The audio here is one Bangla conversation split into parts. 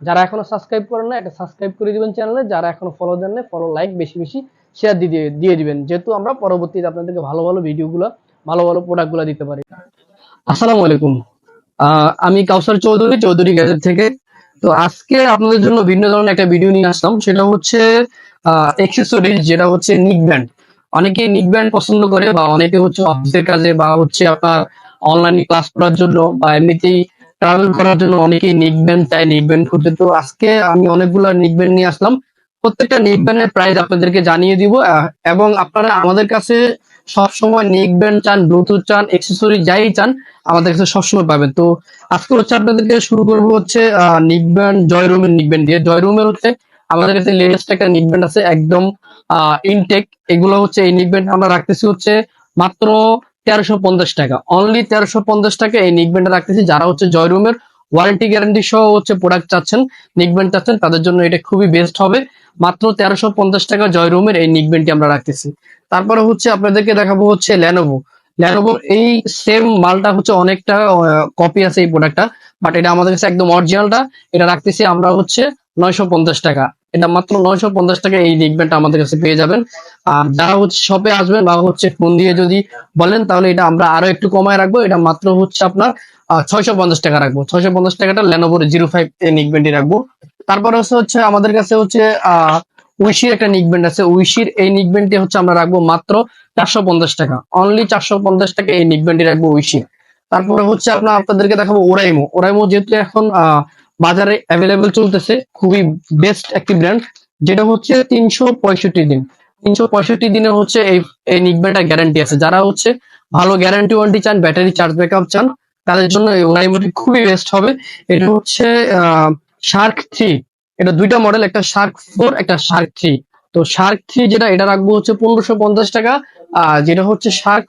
যারা এখনও সাবস্ক্রাইব করেন না এটা সাবস্ক্রাইব করে দিবেন চ্যানেলে যারা এখনও ফলো দেন না ফলো লাইক বেশি বেশি শেয়ার দিয়ে দিয়ে দিবেন। যেহেতু আমরা পরবর্তীতে আপনাদেরকে ভালো ভালো ভিডিওগুলো ভালো ভালো প্রোডাক্টগুলো দিতে পারি। আসসালামু আলাইকুম। আমি কাউসার চৌধুরী চৌধুরী গ্যাজেট থেকে। তো আজকে আপনাদের জন্য ভিন্ন ধরনের একটা ভিডিও নিয়ে আসলাম। সেটা হচ্ছে এক্সেসরিজ যেটা হচ্ছে নিক ব্যান্ড অনেকে নিক ব্যান্ড পছন্দ করে বা অনেকে হচ্ছে অফিসের কাজে বা হচ্ছে আপনার অনলাইনে ক্লাস করার জন্য বা এমনিতেই ট্রাভেল করার জন্য অনেকেই নিক ব্যান্ড চায়। নিক ব্যান্ড করতে তো আজকে আমি অনেকগুলো নিক ব্যান্ড নিয়ে আসলাম। প্রত্যেকটা নিক ব্যান্ডের প্রাইস আপনাদেরকে জানিয়ে দিব এবং আপনারা আমাদের কাছে সবসময় নেক ব্যান্ড চান ব্লুটুথ চান এক্সেসরি যাই চান, আমাদের কাছে সবসময় পাবেন। তো আজকে হচ্ছে আপনাদেরকে শুরু করব হচ্ছে নিক ব্যান্ড জয়রুমের নিক ব্যান্ড দিয়ে। জয়রুমের হচ্ছে আমাদের কাছে লেটেস্ট একটা নিক ব্যান্ড আছে, একদম ইনটেক এগুলো হচ্ছে এই নিক ব্যান্ড আমরা রাখতেছি হচ্ছে মাত্র তেরোশো পঞ্চাশ টাকা। অনলি তেরোশো পঞ্চাশ টাকা এই নিক ব্যান্ড রাখতেছি। যারা হচ্ছে জয়রুমের ওয়ারেন্টি গ্যারান্টি সহ হচ্ছে প্রোডাক্ট চাচ্ছেন নিক ব্যান্ড চাচ্ছেন, তাদের জন্য এটা খুবই বেস্ট হবে। মাত্র তেরোশো পঞ্চাশ টাকা জয়রুমের এই নিক আমরা রাখতেছি। তারপরে হচ্ছে আপনাদেরকে দেখাবো হচ্ছে ল্যানোভো ল্যানোভোর এই সেম মালটা হচ্ছে অনেকটা কপি আছে এই প্রোডাক্টটা বাট এটা আমাদের কাছে একদম অরিজিনালটা এটা রাখতেছি আমরা হচ্ছে নয়শো পঞ্চাশ টাকা। এটা মাত্র নয়শো পঞ্চাশ টাকা এই নিকবেনটা আমাদের কাছে পেয়ে যাবেন। আর যারা হচ্ছে শপে আসবেন বা হচ্ছে ফোন দিয়ে যদি বলেন, তাহলে এটা আমরা আরও একটু কমায় রাখব। এটা মাত্র হচ্ছে আপনার ছয়শো পঞ্চাশ টাকা রাখব। ছয়শো পঞ্চাশ টাকাটা লেনোভোর জিরো ফাইভ নিকবেনটি রাখব। তারপরে হচ্ছে আমাদের কাছে হচ্ছে, আহ উইশির একটা নিকবেন্ড আছে। উইশির এই নিকবেন্ডটি হচ্ছে আমরা রাখব মাত্র চারশো পঞ্চাশ টাকা। অনলি চারশো পঞ্চাশ টাকা এই নিকবেন্ডটি রাখব উইশির তারপরে হচ্ছে আপনার আপনাদেরকে দেখাবো ওরাইমো ওরাইমো যেহেতু এখন বাজারে অ্যাভেলেবেল চলতেছে, খুবই বেস্ট একটি ব্র্যান্ড যেটা হচ্ছে তিনশো পঁয়ষট্টি দিন। তিনশো পঁয়ষট্টি দিনের হচ্ছে এই এই নিকবেন্ডটা গ্যারান্টি আছে। যারা হচ্ছে ভালো গ্যারান্টি ওয়ারেন্টি চান ব্যাটারি চার্জ ব্যাকআপ চান, তাদের জন্য এই ওরাইমোটি খুবই বেস্ট হবে। এটা হচ্ছে শার্ক থ্রি এটা দুইটা মডেল একটা শার্ক ফোর একটা শার্ক থ্রি তো শার্ক থ্রি যেটা, এটা রাখব হচ্ছে পনেরোশো পঞ্চাশ টাকা, আর যেটা হচ্ছে শার্ক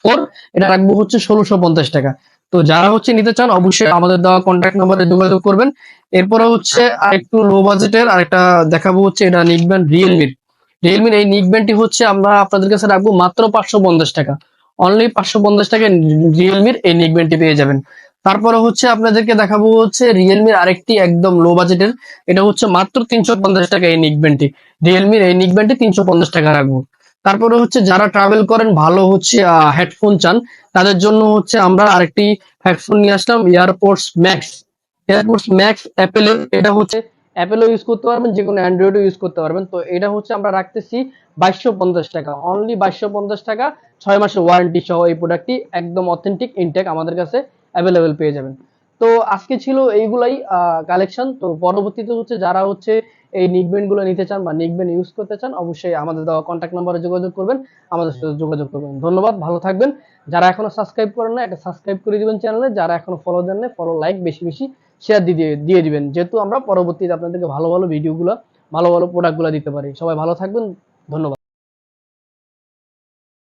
ফোর এটা রাখব হচ্ছে ষোলোশো পঞ্চাশ টাকা। তো যারা হচ্ছে নিতে চান, অবশ্যই আমাদের দেওয়া কন্ট্যাক্ট নাম্বারে যোগাযোগ করবেন। এরপরে হচ্ছে আরেকটু লো বাজেটের আরেকটা দেখাবো হচ্ছে এটা নিকব্যান্ড রিয়েলমির রিয়েলমির এই নিকব্যান্ডটি হচ্ছে আমরা আপনাদের কাছে রাখব মাত্র পাঁচশো পঞ্চাশ টাকা। অনলি পাঁচশো পঞ্চাশ টাকা রিয়েলমির এই নিকব্যান্ডটি পেয়ে যাবেন। তারপরে হচ্ছে আপনাদেরকে দেখাবো হচ্ছে রিয়েলমির আরেকটি একদম লো বাজেটের এটা হচ্ছে মাত্র তিনশো পঞ্চাশ টাকা এই নিকব্যান্ডটি রিয়েলমির এই নিকব্যান্ডটি তিনশো পঞ্চাশ টাকা রাখব। তারপরে হচ্ছে যারা ট্রাভেল করেন, ভালো হচ্ছে হেডফোন চান, তাদের জন্য হচ্ছে আমরা আরেকটি হেডফোন নিয়ে আসলাম এয়ারপোর্টস ম্যাক্স এয়ারপোর্টস ম্যাক্স অ্যাপেলের এটা হচ্ছে অ্যাপেলও ইউজ করতে পারবেন যে কোনো অ্যান্ড্রয়েডও ইউজ করতে পারবেন। তো এটা হচ্ছে আমরা রাখতেছি বাইশশো পঞ্চাশ টাকা। অনলি বাইশশো পঞ্চাশ টাকা, ছয় মাসের ওয়ারেন্টি সহ এই প্রোডাক্টটি একদম অথেন্টিক ইনটেক আমাদের কাছে অ্যাভেলেবেল পেয়ে যাবেন। তো আজকে ছিল এইগুলাই কালেকশন তো পরবর্তীতে হচ্ছে যারা হচ্ছে এই নিকবেনগুলো নিতে চান বা নিকবেন ইউজ করতে চান, অবশ্যই আমাদের দেওয়া কন্ট্যাক্ট নাম্বারে যোগাযোগ করবেন, আমাদের সাথে যোগাযোগ করবেন। ধন্যবাদ, ভালো থাকবেন। যারা এখনও সাবস্ক্রাইব করেন না এটা সাবস্ক্রাইব করে দিবেন চ্যানেলে যারা এখনও ফলো দেন না ফলো লাইক বেশি বেশি শেয়ার দিয়ে দিয়ে দিবেন। যেহেতু আমরা পরবর্তীতে আপনাদেরকে ভালো ভালো ভিডিওগুলো ভালো ভালো প্রোডাক্টগুলো দিতে পারি। সবাই ভালো থাকবেন, ধন্যবাদ।